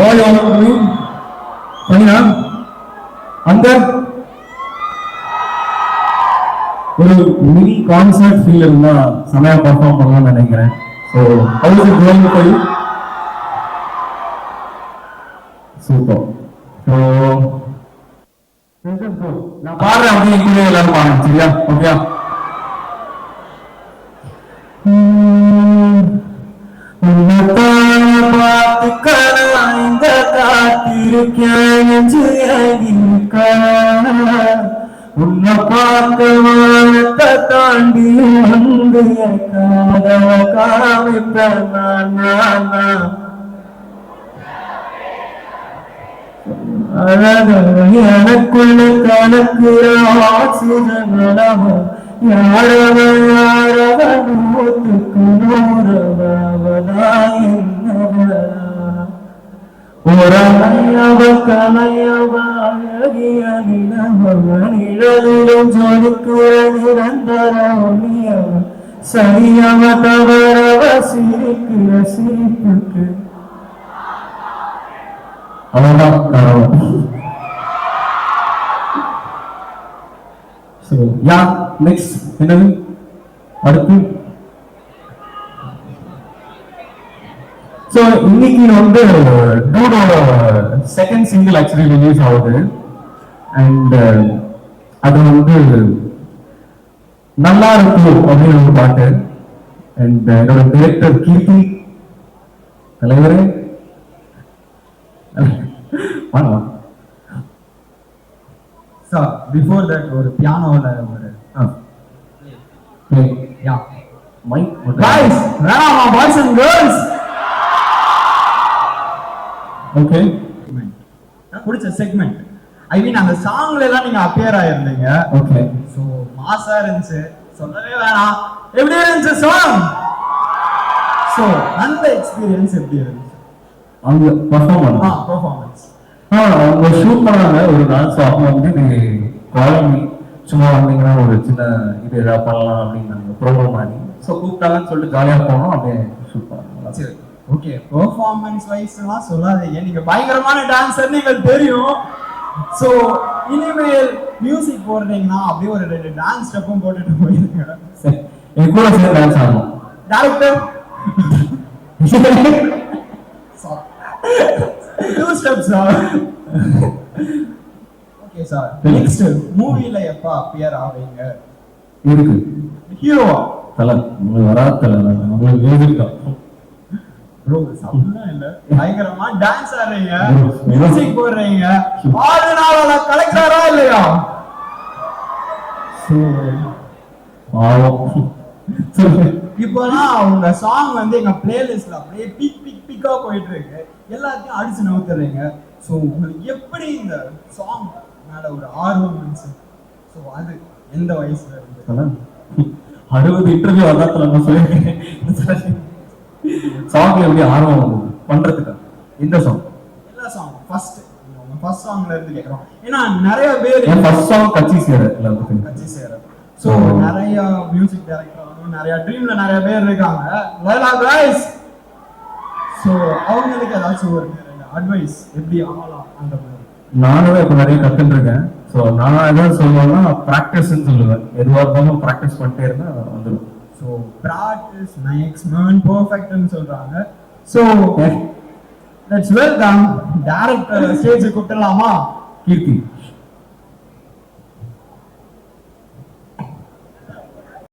வாங்க பண்ணினா? அந்த ஒரு மினி கான்சர்ட் ஃபீல் இருந்தா செமையா பர்ஃபார்ம் பண்ணலாம்னு நினைக்கிறேன். So how is going for you super so நான் பாடுறேன் அப்படியே எல்லாரும் பாருங்க சரியா? ஓகே காத்திருக்கேன் நெஞ்சு உன்னை பார்க்க வானத்தை தாண்டி வந்து காதல காமிப்பேன் எனக்குள்ள கணக்குற ஆக்சிஜன் யாரவ யாரவ நூற்றுக்கு நிழலிலும் ஜொலிக்கிற நிரந்தர ஒளியவ சரியவ தவறவ சிரிக்கிற சிரிப்புக்கு அவ்வளவுதான் காரணம் ஸோ யா நெக்ஸ்ட் என்னது? அடுத்து ஸோ இன்னைக்கு வந்து டூடோட செகண்ட் சிங்கிள் ஆக்சுவலி ரிலீஸ் ஆகுது. அண்ட் அது வந்து நல்லா இருக்கும் அப்படின்னு ஒரு பாட்டு. அண்ட் என்னோட டிரெக்டர் கீர்த்தி தலைவரே. சார் பிஃபோர் தட் ஒரு பியானோவில் ஒரு யா மைக் பாய்ஸ் வேணாமா பாய்ஸ் அண்ட் கேர்ள்ஸ் ஓகே பிடிச்ச செக்மெண்ட் ஐ மீன் அந்த சாங்ல எல்லாம் நீங்க அப்பியர் ஆயிருந்தீங்க. ஓகே ஸோ மாசா இருந்துச்சு. சொல்லவே வேணாம். எப்படி இருந்துச்சு சாங் ஸோ அந்த எக்ஸ்பீரியன்ஸ் எப்படி இருந்துச்சு? அங்க பர்ஃபார்ம் ஆ பெர்ஃபார்மன்ஸ் ஆ அவங்க ஷூட் பண்ணாங்க. ஒரு நாள் ஸோ அவங்க வந்து நீ குழம்பு சும்மா வந்தீங்கன்னா ஒரு சின்ன இது ஏதாவது பண்ணலாம் அப்படின்னு ப்ரோக்ராம் மாதிரி ஸோ கூப்பிட்டாங்கன்னு சொல்லிட்டு ஜாலியாக போனோம். அப்படியே ஷூட் பண்ணாங்க. சரி. ஓகே பெர்ஃபார்மன்ஸ் வைஸ்லாம் சொல்லாதீங்க. நீங்க பயங்கரமான டான்சர் எங்களுக்கு தெரியும். ஸோ இனிமேல் மியூசிக் போடுறீங்கன்னா அப்படியே ஒரு ரெண்டு டான்ஸ் ஸ்டெப்பும் போட்டுட்டு போயிருங்க. சரி என் கூட சேர்ந்து டான்ஸ் ஆடணும். Director two steps okay sir next மூவில எப்ப அப்பியர் ஆவீங்க? இருக்கு. ஹீரோவா தலை உங்களுக்கு வராது தலை உங்களுக்கு எழுதிருக்கோம் ப்ரோ சம்பளம் இல்ல பயங்கரமா டான்ஸ் ஆடுறீங்க. மியூசிக் போடுறீங்க. நாளால கலெக்டரா இல்லையா? இப்போலாம் உங்க சாங் வந்து எங்க பிளேலிஸ்ட்ல அப்படியே பிக் பிக் பிக்கா போயிட்டு இருக்கு எல்லாத்தையும் அடிச்சு நவுத்துறீங்க. ஸோ உங்களுக்கு எப்படி இந்த சாங் மேல ஒரு ஆர்வம் இருந்துச்சு ஸோ அது எந்த வயசுல இருந்து? அறுபது இன்டர்வியூ அதான் சொல்லியிருக்கேன். சாங்ல எப்படி ஆர்வம் பண்றதுக்கா? இந்த சாங் எல்லா சாங் ஃபர்ஸ்ட் ஃபர்ஸ்ட் சாங்ல இருந்து கேக்குறோம். ஏன்னா நிறைய பேர் என் ஃபர்ஸ்ட் சாங் கட்சி சேர கட்சி சேர. ஸோ. நிறைய மியூசிக் டைரக்டர் நிறைய ட்ரீம்ல நிறைய பேர் இருக்காங்க. லைலா கைஸ் ஸோ அவங்களுக்கு ஏதாச்சும் ஒரு அட்வைஸ் எப்படி ஆகலாம் அந்த மாதிரி? நானும் இப்ப நிறைய கத்துட்டு இருக்கேன் ஸோ நான் என்ன சொல்லுவேன்னா ப்ராக்டிஸ்ன்னு சொல்லுவேன். எதுவாக இருந்தாலும் ப்ராக்டிஸ் பண்ணிட்டே இருந்தா வந்துடும் ஸோ ப்ராக்டிஸ் மேக்ஸ் மேன் பர்ஃபெக்ட்னு சொல்றாங்க. So let's welcome director stage கூப்பிடலாமா Keerthi.